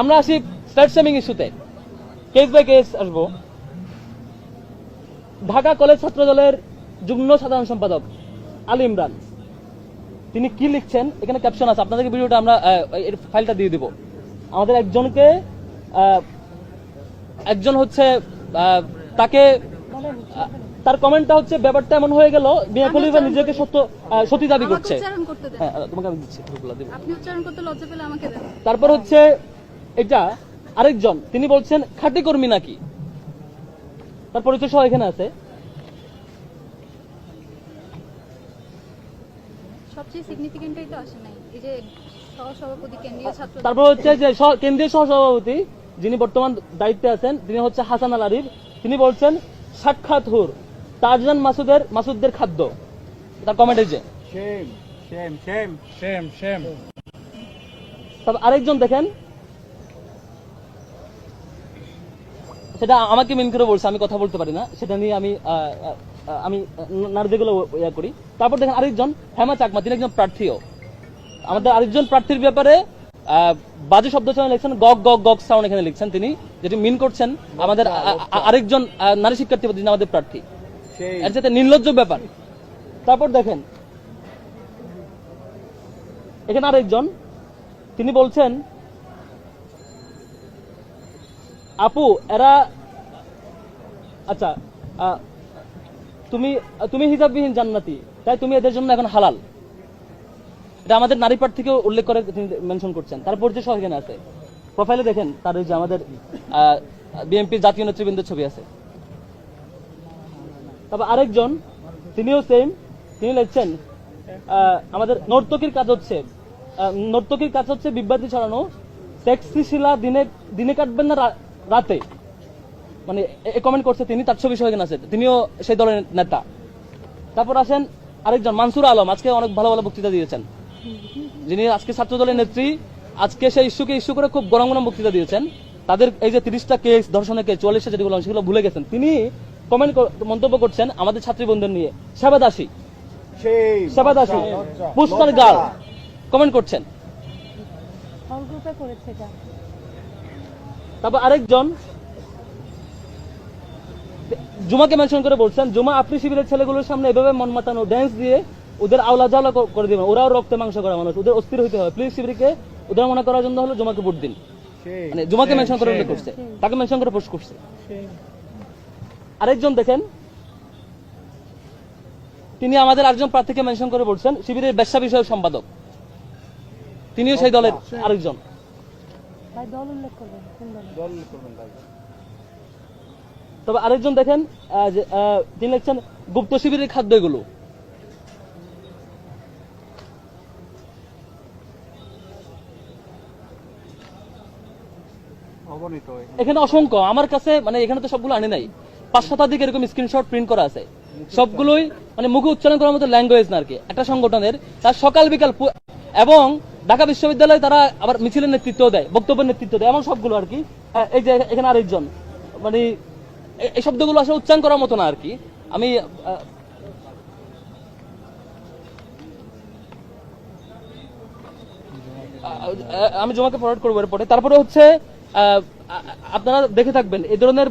আমরা আসি স্টার্ট সেমিং ইস্যুতে। কেস বাই কেস আসব। ঢাকা কলেজ ছাত্র দলের যুগ্ম সাধারণ সম্পাদক আলী ইমরান। তিনি কি লিখছেন? এখানে ক্যাপশন আছে। আপনাদেরকে ভিডিওটা আমরা এর ফাইলটা দিয়ে দিব। আমাদের একজনকে একজন হচ্ছে তাকে তার কমেন্টটা হচ্ছে ব্যাপারটা এমন হয়ে গেল মিয়া খলিফা নিজেকে সত্য আহ, সতী দাবি করছে। হ্যাঁ তোমাকে আমি দিচ্ছি। আপনি উচ্চারণ করতে লজ্জা পেলে আমাকে দেন। তারপর হচ্ছে এটা আরেকজন তিনি বলছেন খাঁটি কর্মী নাকি? তার পরিচয় সহ এখানে আছে। সবচেয়ে সিগনিফিকেন্টটাই তো আসে নাই। এই যে সহসভাপতি কেন্দ্রীয় ছাত্র তারপর হচ্ছে যে কেন্দ্রীয় সহসভাপতি যিনি বর্তমান দায়িত্বে আছেন তিনি হচ্ছে হাসান আল আরিফ তিনি বলছেন সাক্ষাৎ হুর তাজরান মাসুদের মাসুদদের খাদ্য। তার কমেন্ট যে. আরেকজন দেখেন সেটা আমাকে মেন করে বলছে আমি কথা বলতে পারি না। সেটা নিয়ে আমি আমি নারীদেরগুলো ইয়া করি। তারপর দেখেন আরেকজন হেমা চাকমা তিনি একজন প্রার্থীও। আমাদের আরেকজন প্রার্থীর ব্যাপারে বাজে শব্দ চয়ন লিখছেন গগ গগ গগ সাউন্ড এখানে লিখছেন তিনি যেটি মিন করছেন আমাদের আরেকজন নারী শিক্ষার্থী যিনি আমাদের প্রার্থী. এর সাথে নির্লজ্জ ব্যাপার। তারপর দেখেন এখানে আরেকজন তিনি বলছেন আপু, এরা আচ্ছা তুমি তুমি হিজাববিহীন জান্নাতি, তাই তুমি এদের জন্য এখন হালাল। এটা আমাদের নারী প্রার্থীকেও উল্লেখ করে তিনি মেনশন করছেন। তার পরিচয় সহ এখানে আছে। প্রোফাইলে দেখেন তার ওই যে আমাদের বিএনপির জাতীয় নেতৃবৃন্দের ছবি আছে। তারপর আরেকজন, তিনিও সেম তিনি লিখছেন আমাদের নর্তকীর কাজ হচ্ছে নর্তকীর কাজ হচ্ছে বিভ্রান্তি ছড়ানো সেক্সি শিলা দিনে দিনে কাটবেন না রাতে। মানে কমেন্ট করছে তিনি তার ছবি সহ এখানে আছে তিনিও সেই দলের নেতা। তারপর আসেন আরেকজন মানসুর আলম। আজকে অনেক ভালো ভালো বক্তৃতা দিয়েছেন। যিনি আজকে ছাত্র দলের নেত্রী আজকে সেই ইস্যুকে ইস্যু করে খুব গরম গরম বক্তৃতা দিয়েছেন। তাদের এই যে তিরিশটা কেস ধর্ষণের কেস চুয়াল্লিশটা যেগুলো সেগুলো ভুলে গেছেন। তিনি কমেন্ট মন্তব্য করছেন আমাদের ছাত্রী বন্ধুদের নিয়ে সেবাদাসী. সেবাদাসী পুষ্পার গাল। কমেন্ট করছেন। করেছে তারপর আরেকজন জুমাকে মেনশন করে বলছেন জুমা আপনি শিবিরের ছেলেগুলোর সামনে এভাবে মন মাতানো ড্যান্স দিয়ে ওদের আওলা জাওলা করে দিবেন। ওরাও রক্তে মাংস করা মানুষ। ওদের অস্থির হইতে হবে। প্লিজ শিবিরকে ওদের মনে করার জন্য হলো জুমাকে ভোট দিন। মানে জুমাকে মেনশন করে উল্লেখ করছে। তাকে মেনশন করে পোস্ট করছে। আরেকজন দেখেন তিনি আমাদের আরেকজন প্রার্থীকে মেনশন করে বলছেন শিবিরের ব্যবসা বিষয়ক সম্পাদক। তিনিও সেই দলের আরেকজন। ভাই দল উল্লেখ করবেন কোন দল? দল করবেন তাই। তবে আরেকজন দেখেন তিনি লিখছেন গুপ্ত শিবিরের খাদ্য এগুলো। এখানে। অসংখ্য আমার কাছে মানে এখানে তো সবগুলো আনে নাই। পাঁচ শতাধিক এরকম স্ক্রিনশট প্রিন্ট করা আছে। সবগুলোই মানে মুখে উচ্চারণ করার মতো ল্যাঙ্গুয়েজ না আর কি। একটা সংগঠনের তার সকাল বিকাল এবং ঢাকা বিশ্ববিদ্যালয়ে তারা আবার মিছিলের নেতৃত্ব দেয়, বক্তব্যের নেতৃত্ব দেয়, এমন সবগুলো আর কি। এই যে এখানে আরেকজন মানে এই শব্দগুলো আসলে উচ্চারণ করার মতো না আর কি। আমি আমি জমাকে ফরওয়ার্ড করব এরপরে। তারপরে হচ্ছে আপনারা দেখে থাকবেন এই ধরনের